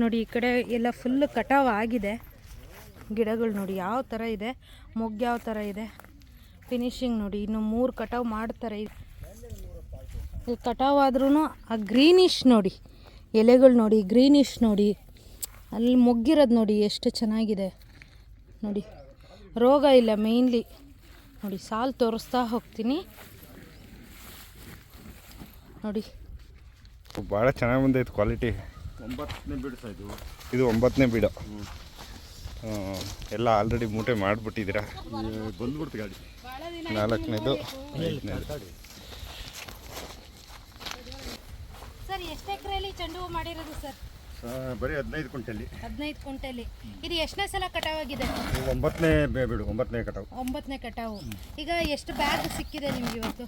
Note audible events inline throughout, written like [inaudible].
ನೋಡಿ, ಈ ಕಡೆ ಎಲ್ಲ ಫುಲ್ ಕಟಾವ್ ಆಗಿದೆ. ಗಿಡಗಳು ನೋಡಿ, ಯಾವ ಥರ ಇದೆ, ಮೊಗ್ಗು ಯಾವ ಥರ ಇದೆ. ಫಿನಿಶಿಂಗ್ ನೋಡಿ, ಇನ್ನು ಮೂರು ಕಟಾವ್ ಮಾಡ್ತಾರೆ. ಇಲ್ಲಿ ಕಟಾವ್ ಆದ್ರೂ ಆ ಗ್ರೀನಿಶ್ ನೋಡಿ, ಎಲೆಗಳು ನೋಡಿ ಗ್ರೀನಿಶ್ ನೋಡಿ ಅಲ್ಲಿ ಮೊಗ್ಗಿರೋದು ನೋಡಿ ಎಷ್ಟು ಚೆನ್ನಾಗಿದೆ. ನೋಡಿ, ರೋಗ ಇಲ್ಲ ಮೇಯ್ನ್ಲಿ ನೋಡಿ, ಸಾಲು ತೋರಿಸ್ತಾ ಹೋಗ್ತೀನಿ. ನೋಡಿ. ಭಾಳ ಚೆನ್ನಾಗಿ ಬಂದೈತೆ ಕ್ವಾಲಿಟಿ ಒಂಬತ್ತನೇ ಬಿಡ್ತಾ ಇದು. ಇದು ಒಂಬತ್ತನೇ ಬೀಡ. ಎಲ್ಲ ಆಲ್ರೆಡಿ ಮೂಟೆ ಮಾಡಿಬಿಟ್ಟಿದ್ದೀರಾ? ಬಂದ್ಬಿಡ್ತು ಗಾಡಿ. ನಾಲ್ಕನೇದು. ಐದನೇದು ಸರ್ ಎಷ್ಟು ಎಕರೆಯಲ್ಲಿ ಚೆಂಡು ಹೂ ಮಾಡಿರೋದು ಸರ್? ಬರೀ ಹದಿನೈದು ಕ್ವಿಂಟಲ್ಲಿ ಹದಿನೈದು ಕುಂಟೆಲಿ ಇದು ಎಷ್ಟನೇ ಸಲ ಕಟಾವಾಗಿದೆ? ಆಗಿದೆ ಒಂಬತ್ತನೇ ಬೇ ಬಿಡು ಒಂಬತ್ತನೇ ಕಟಾವು. ಒಂಬತ್ತನೇ ಕಟಾವು. ಈಗ ಎಷ್ಟು ಬ್ಯಾಗ್ ಸಿಕ್ಕಿದೆ ನಿಮ್ಗೆ ಇವತ್ತು?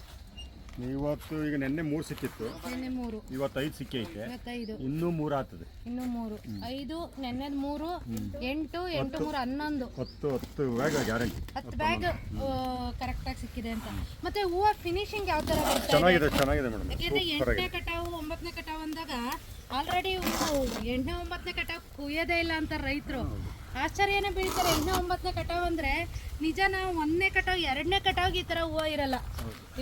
ಇವತ್ತು ಈಗ ನೆನ್ನೆ ಮೂರು ಸಿಕ್ಕಿತ್ತು. ನೆನ್ನೆ ಮೂರು. ಇವತ್ತು ಐದು ಸಿಕ್ಕಿ ಐತೆ. ಇವತ್ತೈದು. ಇನ್ನೂ ಮೂರು ಆಗ್ತದೆ. ಇನ್ನು ಮೂರು. ಐದು ನೆನ್ನೆದ್ ಮೂರು ಎಂಟು ಎಂಟು ಮೂರು ಹನ್ನೊಂದು. ಹತ್ತು ಹತ್ತು ಬ್ಯಾಗ್ ಗ್ಯಾರಂಟಿ ಹತ್ತು ಬ್ಯಾಗ್ ಕರೆಕ್ಟಾಗಿ ಸಿಕ್ಕಿದೆ ಅಂತ. ಮತ್ತೆ ಹೂವ ಫಿನಿಶಿಂಗ್ ಯಾವ ತರ ಚೆನ್ನಾಗಿದೆ ಚೆನ್ನಾಗಿದೆ ಮೇಡಮ್. ಯಾಕೆಂದ್ರೆ ಎಂಟನೇ ಕಟಾವು ಒಂಬತ್ತನೇ ಕಟಾವು ಅಂದಾಗ ಆಲ್ರೆಡಿ ಎಂಟನೇ ಒಂಬತ್ತನೇ ಕಟಾವು ಕುಯ್ಯೋದೇ ಇಲ್ಲ ಅಂತ ರೈತರು. ಆಶ್ಚರ್ಯನೇ ಬೀಳ್ತಾರೆ. ಎಂಟನೇ ಒಂಬತ್ತನೇ ಕಟಾವು ಅಂದ್ರೆ ನಿಜ ನಾವು ಒಂದನೇ ಕಟಾವು ಎರಡನೇ ಕಟಾವ್ಗೆ ಈ ಥರ ಹೂವು ಇರಲ್ಲ.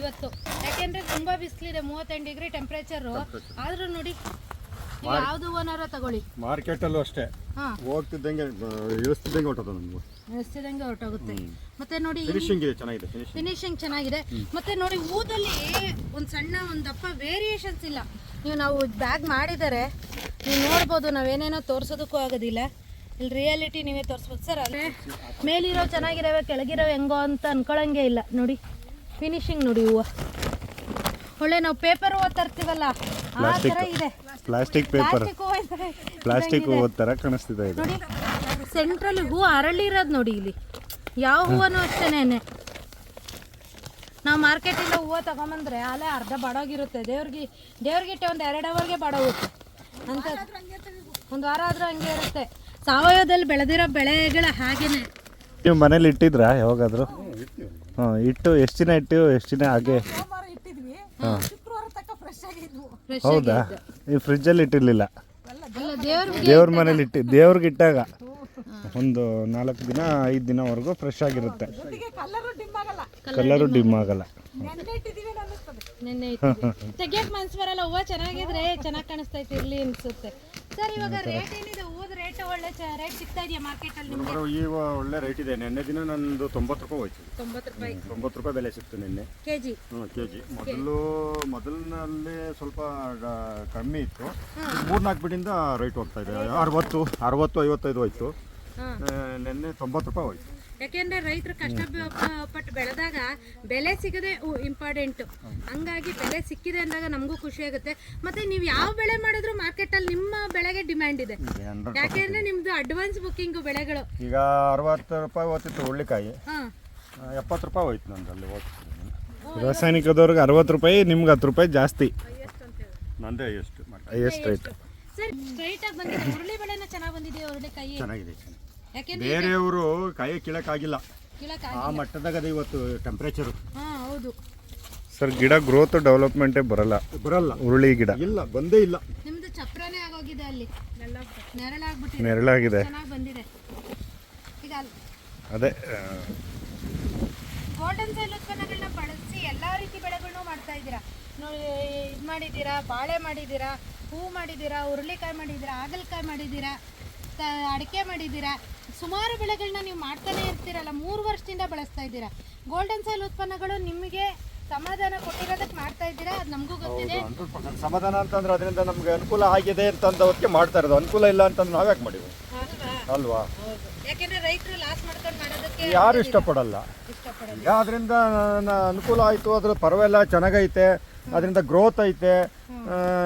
ಇವತ್ತು. ಯಾಕೆಂದ್ರೆ ತುಂಬಾ ಬಿಸಿಲಿದೆ ಮೂವತ್ತೆಂಟು ಡಿಗ್ರಿ ಟೆಂಪ್ರೇಚರು ಆದ್ರೂ ನೋಡಿ ಯಾವ್ದು ಹೂವನಾರ ತಗೊಳ್ಳಿ. ಮಾರ್ಕೆಟಲ್ಲೂ ಅಷ್ಟೇ. ಹಾ. ಹೋಗ್ತಿದ್ದಂಗೆ ಇಳಿಸ್ತಿದ್ದಂಗೆ ಹೊರಟೋದು ನಮ್ಗೆ. ಇಳಿಸ್ತಿದ್ದಂಗೆ ಹೊರಟೋಗುತ್ತೆ. ಮತ್ತೆ ನೋಡಿ ಫಿನಿಶಿಂಗ್ ಇದೆ ಚೆನ್ನಾಗಿದೆ ಫಿನಿಶಿಂಗ್ ಚೆನ್ನಾಗಿದೆ. ಮತ್ತೆ ನೋಡಿ ಹೂದಲ್ಲಿ ಒಂದು ಸಣ್ಣ ಒಂದು ದಪ್ಪ ವೇರಿಯೇಷನ್ಸ್ ಇಲ್ಲ. ನೀವು ನಾವು ಬ್ಯಾಗ್ ಮಾಡಿದರೆ ನೀವು ನೋಡ್ಬೋದು ನಾವೇನೇನೋ ತೋರಿಸೋದಕ್ಕೂ ಆಗೋದಿಲ್ಲ. ಇಲ್ಲಿ ರಿಯಾಲಿಟಿ ನೀವೇ ತೋರಿಸ್ಬೋದು. ಸರ್ ಅಲ್ಲೇ ಮೇಲಿರೋ ಚೆನ್ನಾಗಿರೋವೆ ಕೆಳಗಿರೋ ಹೆಂಗೋ ಅಂತ ಅನ್ಕೊಳಂಗೆ ಇಲ್ಲ. ನೋಡಿ ಫಿನಿಶಿಂಗ್ ನೋಡಿ ಹೂವು. ಒಳ್ಳೆ ನಾವು ಪೇಪರ್ ಹೂವು ತರ್ತೀವಲ್ಲ ಆ ಥರ ಇದೆ. ಪ್ಲಾಸ್ಟಿಕ್ ಪೇಪರ್ ಪ್ಲಾಸ್ಟಿಕ್ ಹೂವು ಹೂವು ಥರ ಕಾಣಿಸ್ತಿದೆ ಇದು. ನೋಡಿ ಸೆಂಟ್ರಲ್ಲಿ ಹೂ ಅರಳಿರೋದು ನೋಡಿ ಇಲ್ಲಿ. ಯಾವ ಹೂವನೂ ಅಷ್ಟೇನೆ ನಾವು ಮಾರ್ಕೆಟಿಂದ ಹೂವು ತಗೊಂಬಂದ್ರೆ ಅಲ್ಲೇ ಅರ್ಧ ಬಾಡೋಗಿರುತ್ತೆ. ದೇವ್ರಿಗೆ ದೇವ್ರಿಗಿಟ್ಟೆ ಒಂದು ಎರಡು ಅವರ್ಗೆ ಬಾಡೋಗುತ್ತೆ. ಅಂತ ಒಂದು ವಾರ ಆದರೂ ಹಂಗೆ ಇರುತ್ತೆ. ಸಾವಯವದಲ್ಲಿ ಬೆಳೆದಿರೋ ಬೆಳೆಗಳ ಹಾಗೇನೆ. ನೀವು ಮನೇಲಿ ಇಟ್ಟಿದ್ರಾ ಯಾವಾಗಾದರೂ? ಹಾಂ ಇಟ್ಟು ಎಷ್ಟು ದಿನ ಇಟ್ಟು ಎಷ್ಟು ದಿನ ಹಾಗೆ? ಹಾಂ. ಫ್ರೆಶ್ ಹೌದಾ? ಈ ಫ್ರಿಜ್ಜಲ್ಲಿ ಇಟ್ಟಿರಲಿಲ್ಲ. ಅಲ್ಲ ದೇವ್ರಿಗೆ ದೇವ್ರ ಮನೇಲಿ ಇಟ್ಟು ದೇವ್ರಿಗೆ ಇಟ್ಟಾಗ ಒಂದು ನಾಲ್ಕು ದಿನ ಐದು ದಿನವರೆಗೂ ಫ್ರೆಶ್ ಆಗಿರುತ್ತೆ. ಕಲರು ಡಿಮ್ ಆಗಲ್ಲ. ನೆನ್ನೆ ತೆಗಿಯಕ್ ಮನ್ಸ್ ಬರಲ್ಲ ಹೂವು ಚೆನ್ನಾಗಿದ್ರೆ ಚೆನ್ನಾಗಿ ಕಾಣಿಸ್ತೈತೆ ಇರ್ಲಿ ಅನ್ಸುತ್ತೆ. ಸರ್ ಇವಾಗ ರೇಟ್ ಏನಿದೆ? ಒಳ್ಳೆ ರೇಟ್ ಸಿಗ್ತಾ ಇದೆಯಾ ನಿಮ್ಗೆ? ಬರೋ ಈಗ ಒಳ್ಳೆ ರೇಟ್ ಇದೆ. ನಿನ್ನೆ ದಿನ ನಂದು ತೊಂಬತ್ತು ರೂಪಾಯಿ ಹೋಯ್ತು. ತೊಂಬತ್ತು ರೂಪಾಯಿ. ತೊಂಬತ್ತು ರೂಪಾಯಿ ಬೆಲೆ ಸಿಕ್ತು ನಿನ್ನೆ. ಕೆ ಜಿ ಕೆ ಜಿ ಮೊದಲು ಮೊದಲಿನಲ್ಲಿ ಸ್ವಲ್ಪ ಕಮ್ಮಿ ಇತ್ತು. ಮೂರ್ನಾಲ್ಕು ಬಿಡಿಂದ ರೇಟ್ ಹೋಗ್ತಾ ಇದೆ. ಅರವತ್ತು ಅರವತ್ತು ಐವತ್ತೈದು ಹೋಯ್ತು. ಆ, ನೆನ್ನೆ ತೊಂಬತ್ತು ರೂಪಾಯಿ ಹೋಯ್ತು. ಯಾಕೆಂದ್ರೆ ರೈತರು ಕಷ್ಟ ಪಟ್ಟು ಬೆಳೆದಾಗ ಬೆಲೆ ಸಿಗದೆ ಇಂಪಾರ್ಟೆಂಟ್ ಹಂಗಾಗಿ ಬೆಲೆ ಸಿಕ್ಕಿದೆ ಅಂದಾಗ ನಮಗೂ ಖುಷಿ ಆಗುತ್ತೆ. ಮತ್ತೆ ನೀವು ಯಾವ ಬೆಳೆ ಮಾಡಿದ್ರು ಮಾರ್ಕೆಟ್ ಅಲ್ಲಿ ನಿಮ್ಮ ಬೆಳೆಗೆ ಡಿಮ್ಯಾಂಡ್ ಇದೆ. ಯಾಕೆಂದ್ರೆ ನಿಮ್ದು ಅಡ್ವಾನ್ಸ್ ಬುಕ್ಕಿಂಗ್ ಬೆಳೆಗಳು. ಈಗ ಅರವತ್ತು ರೂಪಾಯಿ ಹೋಗ್ತಿತ್ತು ಹುಳ್ಳಿಕಾಯಿ ಹಾಂ. ಎಪ್ಪತ್ತು ರೂಪಾಯಿ ಹೋಯ್ತು ನಂದಲ್ಲಿ ರಾಸಾಯನಿಕದವ್ರಿಗೆ ಅರವತ್ತು ರೂಪಾಯಿ ನಿಮ್ಗೆ ಹತ್ತು ರೂಪಾಯಿ ಜಾಸ್ತಿ. ನಂದೇ ಎಷ್ಟು ಹೈಯೆಸ್ಟ್ ರೇಟ್ ಸರ್ ಸ್ಟ್ರೈಟ್ ಆಗಿ ಬಂದಿದೆ. ಹುರುಳಿ ಬೆಳೆನ ಚೆನ್ನಾಗಿ ಬಂದಿದೆ ಹುರುಳಿಕಾಯಿ? ಚೆನ್ನಾಗಿದೆ. ಬೇರೆಯವರು ಕಾಯಿ ಕೀಳಕ್ಕಾಗಿಲ್ಲ. ಆಗಿಲ್ಲ ಆ ಅದ ಇವತ್ತು ಟೆಂಪರೇಚರ್ ಹಾ ಹೌದು. ಸರ್ ಗಿಡ ಗ್ರೋತ್ ಡೆವಲಪ್ಮೆಂಟೇ ಬರಲ್ಲ. ಬರಲ್ಲ. ಹುರುಳಿ ಗಿಡ. ಇಲ್ಲ ಬಂದೇ ಇಲ್ಲ. ನಿಮ್ದು ಚಪ್ರನೇ ಆಗೋಗಿದೆ ಅಲ್ಲಿ. ನೆರಳಾಗ್ಬಿಟ್ಟಿದೆ. ನೆರಳಾಗಿದೆ. ಚೆನ್ನಾಗಿ ಬಂದಿದೆ. ಈಗ ಅದೇ ಗೋಲ್ಡನ್ ಸೈಲ್ ಉತ್ಪನ್ನಗಳನ್ನ ಬಳಸಿ ಎಲ್ಲ ರೀತಿ ಬೆಳೆಗಳನ್ನು ಮಾಡ್ತಾ ಇದ್ದೀರಾ? ನೋಡಿ ಇದು ಮಾಡಿದ್ದೀರಾ? ಬಾಳೆ ಮಾಡಿದ್ದೀರಾ? ಹೂ ಮಾಡಿದ್ದೀರಾ? ಹುರುಳಿಕಾಯಿ ಮಾಡಿದ್ದೀರಾ? ಹಾಗಲಕಾಯಿ ಮಾಡಿದ್ದೀರಾ? ಅಡಿಕೆ ಮಾಡಿದ್ದೀರಾ? ಸುಮಾರು ಬೆಳೆಗಳನ್ನ ನೀವು ಮಾಡ್ತಾನೆ ಇರ್ತೀರಲ್ಲ ಮೂರು ವರ್ಷದಿಂದ ಬಳಸ್ತಾ ಇದ್ದೀರಾ. ಗೋಲ್ಡನ್ ಸೈಲ್ ಉತ್ಪನ್ನಗಳು ನಿಮಗೆ ಸಮಾಧಾನ ಕೊಟ್ಟಿರೋದಕ್ಕೆ ಮಾಡ್ತಾ ಇದ್ದೀರಾ? ಅದು ನಮಗೂ ಗೊತ್ತಿದೆ. ಸಮಾಧಾನ ಅಂತಂದ್ರೆ ಅದರಿಂದ ನಮ್ಗೆ ಅನುಕೂಲ ಆಗಿದೆ ಅಂತಂದ ಹೊತ್ತಿಗೆ ಮಾಡ್ತಾ ಇರೋದು. ಅನುಕೂಲ ಇಲ್ಲ ಅಂತಂದ್ರೆ ನಾವ್ಯಾಕೆ ಮಾಡಿವಿ ಅಲ್ವಾ? ಯಾಕೆಂದ್ರೆ ರೈತರು ಲಾಸ್ ಮಾಡ್ಕೊಂಡು ಮಾಡೋದಕ್ಕೆ ಯಾರು ಇಷ್ಟಪಡಲ್ಲ. ಇಷ್ಟಪಡಲ್ಲ. ಈಗ ಅದರಿಂದ ಅನುಕೂಲ ಆಯಿತು ಅದ್ರ ಪರವಾಗಿಲ್ಲ ಚೆನ್ನಾಗೈತೆ. ಅದರಿಂದ ಗ್ರೋತ್ ಐತೆ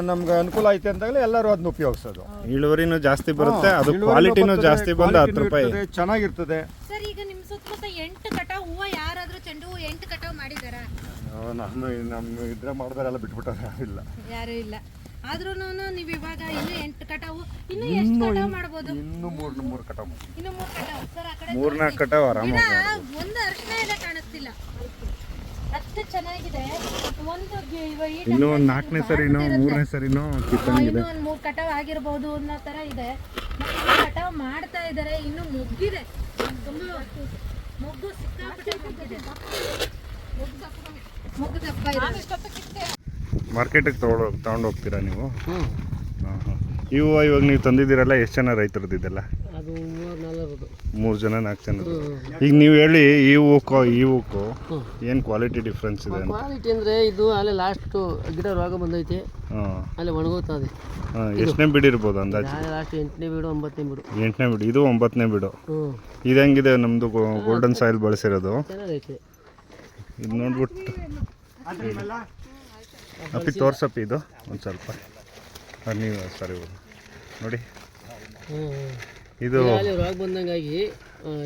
ನಮ್ಗೆ ಅನುಕೂಲ ಐತೆ ಅಂದಾಗಲೇ ಎಲ್ಲರೂ ಅದನ್ನ ಉಪಯೋಗಿಸೋದು. ಇಳುವರಿನೂ ಜಾಸ್ತಿ ಬರುತ್ತೆ ಅದು ಇಳುವರಿನೂ ಕ್ವಾಲಿಟಿನೂ ಬರ್ತದೆ, ಜಾಸ್ತಿ ಬಂದು ಹತ್ತು qualityನೂ ರೂಪಾಯಿ. ಇರ್ತದೆ, ಚೆನ್ನಾಗಿರ್ತದೆ. ಸರ್ ಈಗ ನಿಮ್ಮ ಸುತ್ತಮುತ್ತ ಎಂಟು ಕಟಾವ್ ಹೂವ ಯಾರಾದ್ರೂ ಚೆಂಡು ಹೂವು ಎಂಟು ಕಟಾವ್ ಮಾಡಿದಾರಾ ಆ, ನಮ್ಮ ನಮ್ಮ ಇದ್ರೆ ಮಾಡಿದಾರೆಲ್ಲ ಬಿಟ್ಬಿಟ್ಟಾರೆ ಇಲ್ಲ. ಯಾರು ಇಲ್ಲ. ಆದ್ರೂ ನೀವು ಇವಾಗ ಇನ್ನು ಎಂಟು ಕಟಾವು ಇನ್ನು ಎಷ್ಟು ಕಟಾವ್ ಮಾಡ್ಬೋದು? ಇನ್ನು ಮೂರು ಮೂರು ಕಟಾವು ಮಾಡಿ ಇನ್ನು ಮೂರು ಕಟಾವ್ ಸರ್ ಆ ಕಡೆ ಮೂರ್ನಾಲ್ಕು ಕಟಾವ್ ಆರಾಮ ಒಂದು ಅರ್ಶನ ಎಲ್ಲ ಕಾಣಿಸ್ತಿಲ್ಲ. ಅಷ್ಟು ಚೆನ್ನಾಗಿದೆ. ಒಂದು ಇನ್ನೂ ಒಂದು ನಾಲ್ಕನೇ ಸರಿನೋ ಮೂರನೇ ಸರಿನೋ ಕಿತ್ತಂಗಿದೆ. ಒಂದು ಮೂರು ಕಟಾವ್ ಆಗಿರ್ಬೋದು ಅನ್ನೋ ಥರ ಇದೆ. ಮತ್ತೆ ಕಟಾವ್ ಮಾಡ್ತಾ ಇದ್ದಾರೆ ಇನ್ನು ಮುಗ್ಗಿದೆ ತುಂಬ ಮೊಗ್ಗು ಸಿಕ್ಕಾಪಟ್ಟೆ ಮುಗ್ಗಿದೆ ಮೊಗ್ಗು ದಪ್ಪ ಇದೆ. ಮಾರ್ಕೆಟಿಗೆ ತಗೊಳ್ಳೋ ತಗೊಂಡು ಹೋಗ್ತೀರಾ ನೀವು? ಹಾಂ ಹಾಂ ಇವು ಇವಾಗ ನೀವು ತಂದಿದ್ದೀರಲ್ಲ ಎಷ್ಟು ಜನ ರೈತರದ್ದು ಇದೆಲ್ಲ? ಮೂರು ಜನ ನಾಲ್ಕು ಜನ ಈಗ ನೀವು ಹೇಳಿ ಈ ಹೂಕು ಈ ಹೂಕು ಏನು ಕ್ವಾಲಿಟಿ ಡಿಫ್ರೆನ್ಸ್ ಇದೆ ಅಂತ? ಕ್ವಾಲಿಟಿ ಅಂದರೆ ಇದು ಅಲ್ಲೇ ಲಾಸ್ಟು ಗಿಡ ರೋಗ ಬಂದೈತಿ. ಹಾಂ. ಅಲ್ಲೇ ಒಣಗೋಗ್ತದೆ ಹಾಂ ಎಷ್ಟನೇ ಬಿಡಿರ್ಬೋದು ಅಂದಾಜು? ನಾಳೆ ಲಾಸ್ಟ್ ಎಂಟನೇ ಬಿಡು ಒಂಬತ್ತನೇ ಬಿಡು. ಎಂಟನೇ ಬಿಡು ಇದು ಒಂಬತ್ತನೇ ಬಿಡು. ಇದು ಹೆಂಗಿದೆ ನಮ್ಮದು ಗೋಲ್ಡನ್ ಸಾಯಿಲ್ ಬಳಸಿರೋದು? ಚೆನ್ನಾಗೈತೆ. ಇದು ನೋಡ್ಬಿಟ್ಟು. ಅಪ್ಪಿ ತೋರ್ಸಪ್ಪಿ ಇದು. ಒಂದು ಸ್ವಲ್ಪ. ನೀವು ಸರಿ ನೋಡಿ. ಹ್ಞೂ ಇದು ರೋಗ ಬಂದಂಗಾಗಿ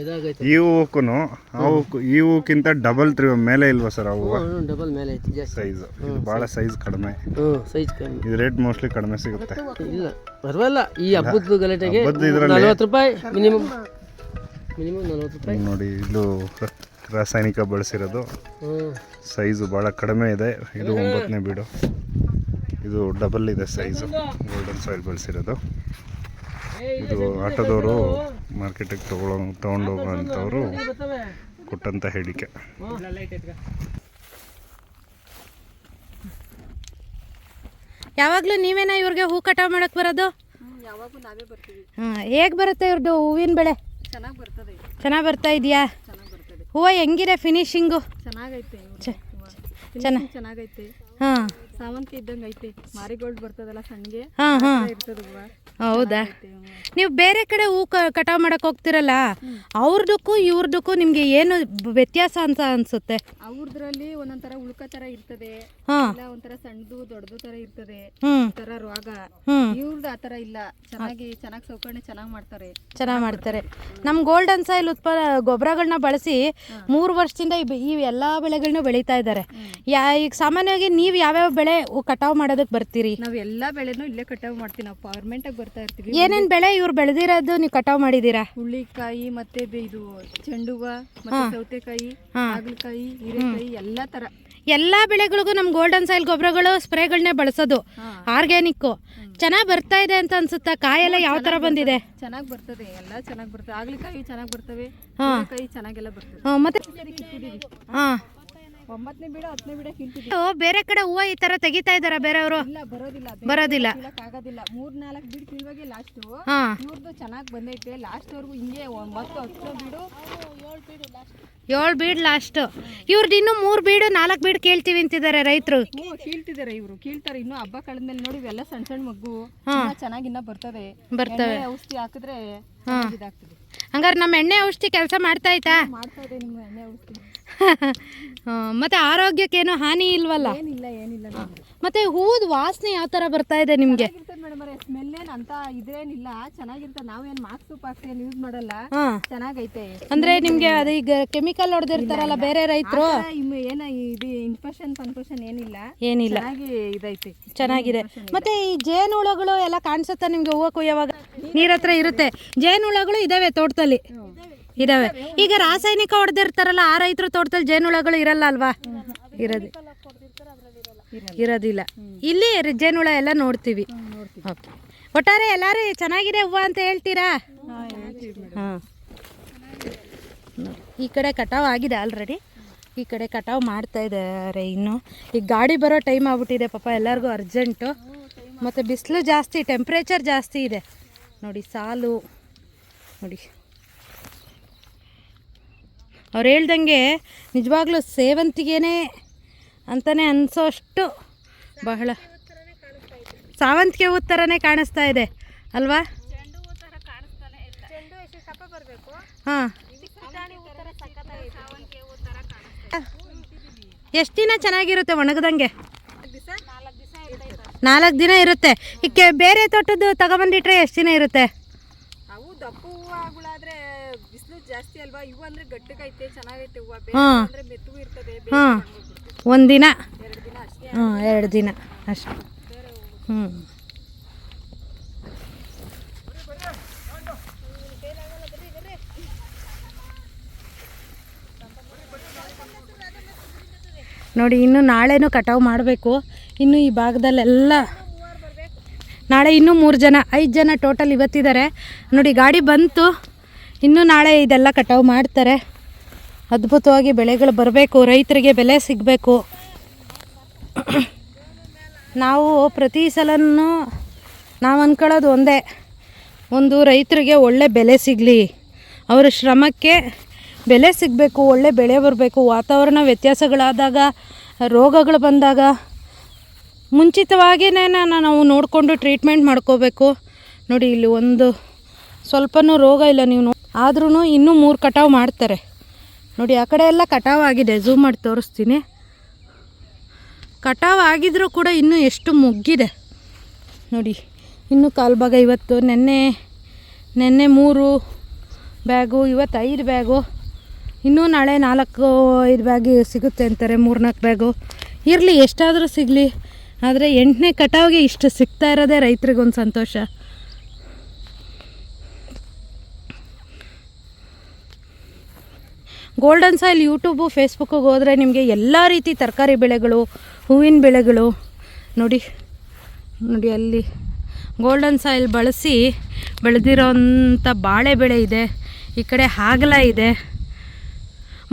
ಇದಾಗೈತೆ. ಈ ಹೂಕ್ಕೂ ಆ ಹೂಕ್ಕೂ ಈ ಹೂಕ್ಕಿಂತ ಡಬಲ್ ತ್ರೀ ಮೇಲೆ ಇಲ್ವಾ ಸರ್ ಅವು ಡಬಲ್ ಮೇಲೆ ಐತೆ ಜಾಸ್ತಿ. ಸೈಜ್ ಭಾಳ ಸೈಜ್ ಕಡಿಮೆ. ಹ್ಞೂ ಸೈಜ್ ಕಡಿಮೆ ಇದು ರೇಟ್ ಮೋಸ್ಟ್ಲಿ ಕಡಿಮೆ ಸಿಗುತ್ತೆ. ಇಲ್ಲ ಪರವಾಗಿಲ್ಲ. ಈ ಹಬ್ಬದ ಗಲಾಟೆಗೆ ನಲ್ವತ್ತು ರೂಪಾಯಿ ಮಿನಿಮಮ್ ಮಿನಿಮಮ್ ನಲ್ವತ್ತು ರೂಪಾಯಿ. ನೋಡಿ ಇದು ರಾಸಾಯನಿಕ ಬಳಸಿರೋದು. ಸೈಜು ಭಾಳ ಕಡಿಮೆ ಇದೆ. ಇದು ಒಂಬತ್ತನೇ ಬೀಡು. ಇದು ಡಬಲ್ ಇದೆ ಸೈಜು ಗೋಲ್ಡನ್ ಸಾಯಿಲ್ ಬಳಸಿರೋದು. ಇದು ಆಟೋದವರು ಮಾರ್ಕೆಟಿಗೆ ತಗೊಳ್ಳೋ ತೊಗೊಂಡೋಗೋಂಥವ್ರು ಕೊಟ್ಟಂಥ ಹೇಳಿಕೆ. ಯಾವಾಗಲೂ ನೀವೇನ ಇವ್ರಿಗೆ ಹೂ ಕಟಾವ್ ಮಾಡಕ್ ಬರೋದು? ಹೇಗ್ ಹೇಗೆ ಬರುತ್ತೆ ಇವ್ರದ್ದು ಹೂವಿನ ಬೆಳೆ? ಚೆನ್ನಾಗಿ ಬರ್ತದೆ ಚೆನ್ನಾಗಿ ಬರ್ತಾ ಇದೆಯಾ? ಹೂವ ಹೆಂಗಿದೆ ಫಿನಿಶಿಂಗು ಚೆನ್ನಾಗೈತೆ ಚೆನ್ನಾಗಿ ಚೆನ್ನಾಗೈತೆ. ಹಾಂ. ಸಾವಂತಿಗೆ ಇದ್ದಂಗೆ ಐತೆ. ಮಾರಿಗೋಲ್ಡ್ ಬರ್ತದಲ್ಲ ಸಣ್ಣಗೆ ಹಾಂ ಹಾಂ. ಇರ್ತದ ಹೂವ. ಹೌದಾ? ನೀವು ಬೇರೆ ಕಡೆ ಹೂ ಕಟಾವ್ ಮಾಡಕ್ ಹೋಗ್ತಿರಲ್ಲ ಅವ್ರದಕ್ಕೂ ಇವ್ರದಕ್ಕೂ ನಿಮ್ಗೆ ಏನು ವ್ಯತ್ಯಾಸ ಅಂತ ಅನ್ಸುತ್ತೆ? ಅವ್ರದ್ರಲ್ಲಿ ಒಂದೊಂದ್ ತರ ಉಳ್ಕ ತರ ಇರ್ತದೆ ಇಲ್ಲ ಒಂಥರ ಸಣ್ಣದು ದೊಡ್ಡದು ತರ ಇರ್ತದೆ ತರ ರೋಗ. ಹ್ಮ್. ಆ ಆತರ ಇಲ್ಲ. ಚೆನ್ನಾಗಿ ಚೆನ್ನಾಗಿ ಸೌಕರ್ಯ ಚೆನ್ನಾಗಿ ಮಾಡ್ತಾರೆ. ಚೆನ್ನಾಗಿ ಮಾಡ್ತಾರೆ. ನಮ್ಮ ಗೋಲ್ಡನ್ ಸಾಯಿಲ್ ಉತ್ಪನ್ನ ಗೊಬ್ಬರಗಳನ್ನ ಬಳಸಿ ಮೂರು ವರ್ಷದಿಂದ ಈ- ಎಲ್ಲಾ ಬೆಳೆಗಳನ್ನ ಬೆಳಿತಾ ಇದ್ದಾರೆ ಯಾ ಈಗ ಸಾಮಾನ್ಯವಾಗಿ ನೀವು ಯಾವ್ಯಾವ ಬೆಳೆ ಹೂ ಕಟಾವ್ ಮಾಡೋದಕ್ಕೆ ಬರ್ತೀರಿ? ನಾವ್ ಎಲ್ಲಾ ಬೆಳೆನೂ ಇಲ್ಲೇ ಕಟಾವ್ ಮಾಡ್ತೀವಿ. ನಾವು ಫಾರ್ಮೆಂಟ್ ಆಗಿ ಬರ್ತಾ ಇರ್ತೀವಿ. ಏನೇನ್ ಬೆಳೆ ಇವ್ರು ಬೆಳೆದಿರೋದು ನೀವು ಕಟಾವ್ ಮಾಡಿದೀರಾ? ಹುಳ್ಳಿಕಾಯಿ ಮತ್ತೆ ಬೆ- ಇದು ಚೆಂಡು ಹೂವ ಮತ್ತೆ ಸೌತೆಕಾಯಿ ಹಾಗಲಕಾಯಿ ಹೀರೆಕಾಯಿ ಎಲ್ಲಾ ತರ. ಎಲ್ಲಾ ಬೆಳೆಗಳಿಗೂ ನಮ್ ಗೋಲ್ಡನ್ ಸಾಯಿಲ್ ಗೊಬ್ಬರಗಳು ಸ್ಪ್ರೇಗಳನ್ನೇ ಬಳಸೋದು ಆರ್ಗ್ಯಾನಿಕ್ ಚೆನ್ನಾಗಿ ಬರ್ತಾ ಇದೆ ಅಂತ ಅನ್ಸುತ್ತಾ? ಕಾಯೆಲ್ಲ ಯಾವ ತರ ಬಂದಿದೆ? ಚೆನ್ನಾಗಿ ಬರ್ತದೆ. ಎಲ್ಲ ಚೆನ್ನಾಗಿ ಬರ್ತದೆ. ಹಾಗಲಕಾಯಿ ಚೆನ್ನಾಗಿ ಬರ್ತವೆ. ಚೆನ್ನಾಗೆಲ್ಲ ಬರ್ತದೆ. ಹಾ, ಮತ್ತೆ ಹಾಂ. ಒಂಬತ್ತನೇ ಬೀಡ ಹತ್ತನೇ ಬೀಡ ಓ ಬೇರೆ ಕಡೆ ಹೂವು ಈ ತರ ತೆಗಿತಾ ಇದ್ದಾರಾ ಬೇರೆಯವರು? ಇಲ್ಲ ಬರೋದಿಲ್ಲ. ಬರೋದಿಲ್ಲ. ಆಗೋದಿಲ್ಲ. ಮೂರ್ ನಾಲ್ಕು ಬೀಡ್ ಕೀಳುವಾಗೆ ಲಾಸ್ಟ್ ಹಾಂ. ಇವ್ರದ್ದು ಚೆನ್ನಾಗಿ ಬಂದೈತೆ. ಲಾಸ್ಟ್ ವರ್ಗು ಹಿಂಗೆ ಒಂಬತ್ತು ಹತ್ತು ಬೀಡು. ಏಳು ಬೀಡ್ ಲಾಸ್ಟ್ ಇವ್ರದ್ದು ಇನ್ನು ಮೂರು ಬೀಡು ನಾಲ್ಕು ಬೀಡ್ ಕೇಳ್ತೀವಿ ಅಂತಿದ್ದಾರೆ ರೈತರು. ಹ್ಞೂ ಕೀಳ್ತಿದ್ದಾರೆ ಇವರು. ಕೀಳ್ತಾರೆ. ಇನ್ನು ಹಬ್ಬ ಕಳೆದ್ಮೇಲೆ ನೋಡಿ ಇವೆಲ್ಲ ಸಣ್ಣ ಸಣ್ಣ ಮಗ್ಗು. ಚೆನ್ನಾಗಿ ಇನ್ನ ಬರ್ತದೆ. ಬರ್ತವೆ. ಎಣ್ಣೆ ಔಷಧಿ ಹಾಕಿದ್ರೆ ಚೆನ್ನಾಗ್ ಇದಾಗ್ತದೆ. ಹಂಗಾರೆ ನಮ್ಮ ಎಣ್ಣೆ ಔಷಧಿ ಕೆಲಸ ಮಾಡ್ತಾ ಆಯ್ತಾ ಮಾಡ್ತಾ ಇದೆ ನಿಮ್ಮ ಎಣ್ಣೆ ಔಷಧಿ. [laughs] ಮತ್ತೆ ಆರೋಗ್ಯಕ್ಕೇನು ಹಾನಿ ಇಲ್ವಲ್ಲ? ಏನಿಲ್ಲ ಏನಿಲ್ಲ ಮತ್ತೆ ಹೂವದ ವಾಸನೆ ಯಾವ ತರ ಬರ್ತಾ ಇದೆ ನಿಮ್ಗೆ? ಮೇಡಮ್ ಅವರೇ ಸ್ಮೆಲ್ ಏನ್ ಅಂತ ಇದ್ರೇನಿಲ್ಲ ಚೆನ್ನಾಗಿರ್ತದೆ ನಾವೇನ್ ಮಾಸ್ಕ್ ಪಾಕ್ಸ್ ಏನ್ ಯೂಸ್ ಮಾಡಲ್ಲ ಹಾಂ. ಚೆನ್ನಾಗೈತೆ. ಅಂದ್ರೆ ನಿಮ್ಗೆ ಅದು ಈಗ ಕೆಮಿಕಲ್ ಹೊಡೆದಿರ್ತಾರಲ್ಲ ಬೇರೆ ರೈತರು? ಆ ಥರ ಇಮ್ ಏನ ಇದು ಇನ್ಫೆಕ್ಷನ್ ಪನ್ಫೆಕ್ಷನ್ ಏನಿಲ್ಲ. ಏನಿಲ್ಲ. ಚೆನ್ನಾಗಿ ಇದೈತೆ. ಚೆನ್ನಾಗಿದೆ. ಮತ್ತೆ ಈ ಜೇನುಳಗಳು ಎಲ್ಲ ಕಾಣಿಸುತ್ತಾ ನಿಮ್ಗೆ ಹೂವು ಕುಯ್ಯವಾಗ ನೀರ್ ಹತ್ರ ಇರುತ್ತೆ. ಜೇನುಳಗಳು ಇದಾವೆ ತೋಟದಲ್ಲಿ. ಇದಾವೆ. ಈಗ ರಾಸಾಯನಿಕ ಹೊಡೆದಿರ್ತಾರಲ್ಲ ಆ ರೈತರ ತೋಟದಲ್ಲಿ ಜೇನುಹುಳಗಳು ಇರಲ್ಲ ಅಲ್ವಾ? ಇರೋದು ಇರೋದಿಲ್ಲ. ಇಲ್ಲಿ ಜೇನುಳ ಜೇನುಹುಳ ಎಲ್ಲ ನೋಡ್ತೀವಿ. ಓಕೆ ಒಟ್ಟಾರೆ ಎಲ್ಲರೂ ಚೆನ್ನಾಗಿದೆ ಹೂವು ಅಂತ ಹೇಳ್ತೀರಾ? ಹಾಂ. ಈ ಕಡೆ ಕಟಾವ್ ಆಗಿದೆ ಆಲ್ರೆಡಿ ಈ ಕಡೆ ಕಟಾವ್ ಮಾಡ್ತಾ ಇದ್ದಾರೆ ಇನ್ನು. ಈಗ ಗಾಡಿ ಬರೋ ಟೈಮ್ ಆಗ್ಬಿಟ್ಟಿದೆ ಪಾಪ, ಎಲ್ಲರಿಗೂ ಅರ್ಜೆಂಟು ಮತ್ತು ಬಿಸಿಲು ಜಾಸ್ತಿ ಟೆಂಪ್ರೇಚರ್ ಜಾಸ್ತಿ ಇದೆ. ನೋಡಿ ಸಾಲು. ನೋಡಿ. ಅವ್ರು ಹೇಳ್ದಂಗೆ ನಿಜವಾಗ್ಲೂ ಸೇವಂತಿಗೆನೇ ಅಂತಲೇ ಅನಿಸೋಷ್ಟು ಬಹಳ. ಸಾವಂತಿಗೆ ಹೂ ಥರನೇ ಕಾಣಿಸ್ತಾ ಇದೆ, ಅಲ್ವಾ? ಹಾಂ. ಎಷ್ಟು ದಿನ ಚೆನ್ನಾಗಿರುತ್ತೆ ಒಣಗದಂಗೆ? ನಾಲ್ಕು ದಿನ ಇರುತ್ತೆ. ಈಗ ಬೇರೆ ತೋಟದ್ದು ತಗೊಬಂದಿಟ್ರೆ ಎಷ್ಟು ದಿನ ಇರುತ್ತೆ ಅವು ದಪ್ಪ ಹೂವುಗಳಾದ್ರೆ ಬಿಸಿಲು ಜಾಸ್ತಿ ಅಲ್ವಾ? ಇವು ಅಂದ್ರೆ ಗಟ್ಟಿಗೈತೆ ಚೆನ್ನಾಗೈತೆ ಹೂವು. ಬೇರೆ ಹಾಂ. ಅಂದ್ರೆ ಮೆತ್ತಗೂ ಇರ್ತದೆ ಹಾಂ. ಒಂದಿನ. ಎರಡು ದಿನ ಅಷ್ಟೇ ಹಾಂ ಎರಡು ದಿನ. ಅಷ್ಟು. ಹ್ಞೂ ನೋಡಿ ಇನ್ನು ನಾಳೆನೂ ಕಟಾವು ಮಾಡಬೇಕು. ಇನ್ನು ಈ ಭಾಗದಲ್ಲೆಲ್ಲ ನಾಳೆ ಇನ್ನೂ ಮೂರು ಜನ ಐದು ಜನ ಟೋಟಲ್ ಇವತ್ತಿದ್ದಾರೆ. ನೋಡಿ ಗಾಡಿ ಬಂತು. ಇನ್ನೂ ನಾಳೆ ಇದೆಲ್ಲ ಕಟಾವು ಮಾಡ್ತಾರೆ. ಅದ್ಭುತವಾಗಿ ಬೆಳೆಗಳು ಬರಬೇಕು, ರೈತರಿಗೆ ಬೆಲೆ ಸಿಗಬೇಕು. ನಾವು ಪ್ರತಿ ಸಲನೂ ನಾವು ಅಂದ್ಕೊಳ್ಳೋದು ಒಂದೇ, ಒಂದು ರೈತರಿಗೆ ಒಳ್ಳೆ ಬೆಲೆ ಸಿಗಲಿ. ಅವರ ಶ್ರಮಕ್ಕೆ ಬೆಲೆ ಸಿಗಬೇಕು, ಒಳ್ಳೆ ಬೆಳೆ ಬರಬೇಕು. ವಾತಾವರಣ ವ್ಯತ್ಯಾಸಗಳಾದಾಗ, ರೋಗಗಳು ಬಂದಾಗ ಮುಂಚಿತವಾಗಿಯೇ ನಾವು ನೋಡಿಕೊಂಡು ಟ್ರೀಟ್ಮೆಂಟ್ ಮಾಡ್ಕೋಬೇಕು. ನೋಡಿ, ಇಲ್ಲಿ ಒಂದು ಸ್ವಲ್ಪನೂ ರೋಗ ಇಲ್ಲ ನೀವು ಆದ್ರೂ ಇನ್ನೂ ಮೂರು ಕಟಾವು ಮಾಡ್ತಾರೆ. ನೋಡಿ, ಆ ಕಡೆ ಎಲ್ಲ ಕಟಾವು ಆಗಿದೆ. ಝೂಮ್ ಮಾಡಿ ತೋರಿಸ್ತೀನಿ. ಕಟಾವು ಆಗಿದ್ರೂ ಕೂಡ ಇನ್ನೂ ಎಷ್ಟು ಮುಗ್ಗಿದೆ. ನೋಡಿ, ಇನ್ನೂ ಕಾಲು ಭಾಗ ಇವತ್ತು ನೆನ್ನೆ ನೆನ್ನೆ ಮೂರು ಬ್ಯಾಗು, ಇವತ್ತು ಐದು ಬ್ಯಾಗು. ಇನ್ನೂ ನಾಳೆ ನಾಲ್ಕು, ಐದು ಬ್ಯಾಗ್ ಸಿಗುತ್ತೆ ಅಂತಾರೆ, ಮೂರ್ನಾಲ್ಕು ಬ್ಯಾಗು. ಇರಲಿ, ಎಷ್ಟಾದರೂ ಸಿಗಲಿ. ಆದರೆ ಎಂಟನೇ ಕಟಾವಿಗೆ ಇಷ್ಟು ಸಿಗ್ತಾ ಇರೋದೇ ರೈತರಿಗೊಂದು ಸಂತೋಷ. ಗೋಲ್ಡನ್ ಸಾಯಿಲ್ ಯೂಟ್ಯೂಬು ಫೇಸ್ಬುಕ್ಕಿಗೆ ಹೋದರೆ ನಿಮಗೆ ಎಲ್ಲ ರೀತಿ ತರಕಾರಿ ಬೆಳೆಗಳು, ಹೂವಿನ ಬೆಳೆಗಳು. ನೋಡಿ ನೋಡಿ ಅಲ್ಲಿ ಗೋಲ್ಡನ್ ಸಾಯಿಲ್ ಬಳಸಿ ಬೆಳೆದಿರೋಂಥ ಬಾಳೆ ಬೆಳೆ ಇದೆ, ಈ ಕಡೆ ಹಾಗಲ ಇದೆ.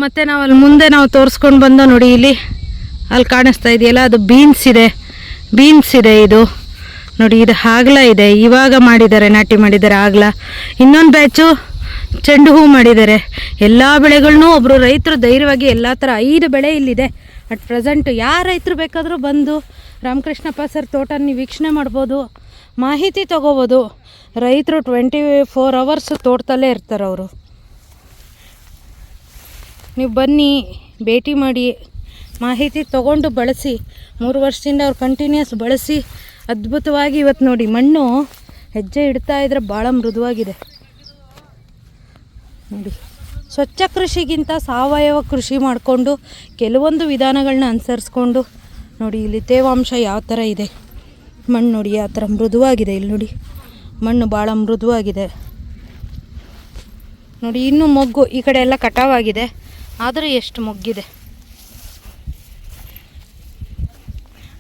ಮತ್ತು ನಾವು ಅಲ್ಲಿ ಮುಂದೆ ನಾವು ತೋರಿಸ್ಕೊಂಡು ಬಂದೋ ನೋಡಿ ಇಲ್ಲಿ ಅಲ್ಲಿ ಕಾಣಿಸ್ತಾ ಇದೆಯಲ್ಲ, ಅದು ಬೀನ್ಸ್ ಇದೆ. ಬೀನ್ಸ್ ಇದೆ ಇದು. ನೋಡಿ, ಇದು ಹಾಗಲ ಇದೆ. ಇವಾಗ ಮಾಡಿದ್ದಾರೆ, ನಾಟಿ ಮಾಡಿದ್ದಾರೆ ಆಗಲ ಇನ್ನೊಂದು ಬ್ಯಾಚು ಚೆಂಡು ಹೂ ಮಾಡಿದ್ದಾರೆ. ಎಲ್ಲ ಬೆಳೆಗಳನ್ನೂ ಒಬ್ಬರು ರೈತರು ಧೈರ್ಯವಾಗಿ ಎಲ್ಲ ಥರ ಐದು ಬೆಳೆ ಇಲ್ಲಿದೆ. ಅಟ್ ಪ್ರೆಸೆಂಟ್ ಯಾವ ರೈತರು ಬೇಕಾದರೂ ಬಂದು ರಾಮಕೃಷ್ಣಪ್ಪ ಸರ್ ತೋಟ ನೀವು ವೀಕ್ಷಣೆ ಮಾಡ್ಬೋದು, ಮಾಹಿತಿ ತೊಗೋಬೋದು. ರೈತರು ಟ್ವೆಂಟಿ ಫೋರ್ ಅವರ್ಸ್ ತೋಟದಲ್ಲೇ ಇರ್ತಾರೆ ಅವರು. ನೀವು ಬನ್ನಿ, ಭೇಟಿ ಮಾಡಿ, ಮಾಹಿತಿ ತೊಗೊಂಡು ಬಳಸಿ, ಮೂರು ವರ್ಷದಿಂದ ಅವ್ರು ಕಂಟಿನ್ಯೂಸ್ ಬಳಸಿ, ಅದ್ಭುತವಾಗಿ ಇವತ್ತು ನೋಡಿ ಮಣ್ಣು ಹೆಜ್ಜೆ ಇಡ್ತಾ ಇದ್ರೆ ಭಾಳ ಮೃದುವಾಗಿದೆ. ನೋಡಿ. ಸ್ವಚ್ಛ ಕೃಷಿಗಿಂತ ಸಾವಯವ ಕೃಷಿ ಮಾಡಿಕೊಂಡು ಕೆಲವೊಂದು ವಿಧಾನಗಳನ್ನ ಅನುಸರಿಸ್ಕೊಂಡು ನೋಡಿ, ಇಲ್ಲಿ ತೇವಾಂಶ ಯಾವ ಥರ ಇದೆ. ಮಣ್ಣು ನೋಡಿ ಯಾವ ಥರ ಮೃದುವಾಗಿದೆ ಇಲ್ಲಿ ನೋಡಿ. ಮಣ್ಣು ಭಾಳ ಮೃದುವಾಗಿದೆ. ನೋಡಿ, ಇನ್ನೂ ಮೊಗ್ಗು ಈ ಕಡೆ ಎಲ್ಲ ಕಟಾವಾಗಿದೆ. ಆದರೂ ಎಷ್ಟು ಮೊಗ್ಗಿದೆ.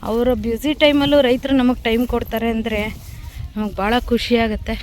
ಅವರ ಬ್ಯುಸಿ ಟೈಮಲ್ಲೂ ರೈತರು ನಮಗೆ ಟೈಮ್ ಕೊಡ್ತಾರೆ ಅಂದರೆ ನಮಗೆ ಭಾಳ ಖುಷಿಯಾಗುತ್ತೆ